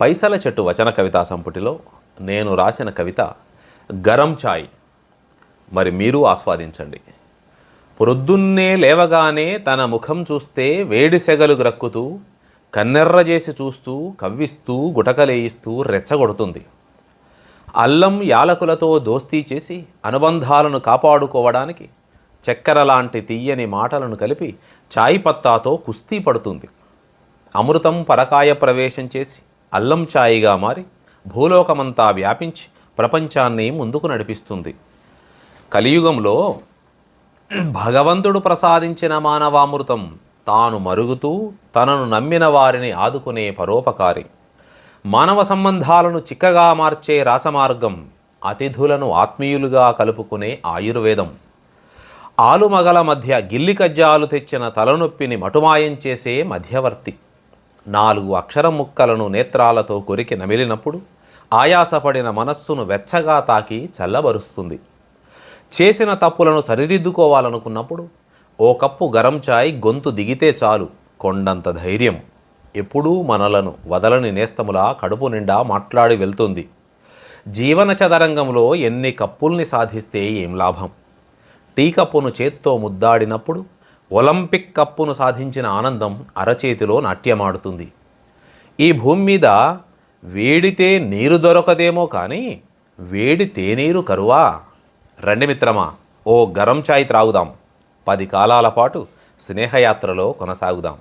పైసల చెట్టు వచన కవితా సంపుటిలో నేను రాసిన కవిత గరం ఛాయ్. మరి మీరు ఆస్వాదించండి. ప్రొద్దున్నే లేవగానే తన ముఖం చూస్తే వేడి సెగలు గ్రక్కుతూ కన్నెర్ర చేసి చూస్తూ కవ్విస్తూ గుటకలేయిస్తూ రెచ్చగొడుతుంది. అల్లం యాలకులతో దోస్తీ చేసి అనుబంధాలను కాపాడుకోవడానికి చక్కెర లాంటి తీయని మాటలను కలిపి చాయ్ పత్తాతో కుస్తీ పడుతుంది. అమృతం పరకాయ ప్రవేశం చేసి అల్లం ఛాయిగా మారి భూలోకమంతా వ్యాపించి ప్రపంచాన్ని ముందుకు నడిపిస్తుంది. కలియుగంలో భగవంతుడు ప్రసాదించిన మానవామృతం తాను మరుగుతూ తనను నమ్మిన వారిని ఆదుకునే పరోపకారి. మానవ సంబంధాలను చిక్కగా మార్చే రాసమార్గం అతిథులను ఆత్మీయులుగా కలుపుకునే ఆయుర్వేదం. ఆలుమగల మధ్య గిల్లి కజ్జాలు తెచ్చిన తలనొప్పిని మటుమాయం చేసే మధ్యవర్తి. నాలుగు అక్షర ముక్కలను నేత్రాలతో కొరికి నమిలినప్పుడు ఆయాసపడిన మనస్సును వెచ్చగా తాకి చల్లబరుస్తుంది. చేసిన తప్పులను సరిదిద్దుకోవాలనుకున్నప్పుడు ఓ కప్పు గరం చాయ్ గొంతు దిగితే చాలు కొండంత ధైర్యం. ఎప్పుడూ మనలను వదలని నేస్తములా కడుపు నిండా మాట్లాడి వెళ్తుంది. జీవన చదరంగంలో ఎన్ని కప్పుల్ని సాధిస్తే ఏం లాభం? టీ కప్పును చేత్తో ముద్దాడినప్పుడు ఒలింపిక్ కప్పును సాధించిన ఆనందం అరచేతిలో నాట్యమాడుతుంది. ఈ భూమి మీద వేడితే నీరు దొరకదేమో కానీ వేడి తేనీరు కరువా? రండి మిత్రమా ఓ గరం చాయ్ త్రాగుదాం. పది కాలాల పాటు స్నేహయాత్రలో కొనసాగుదాం.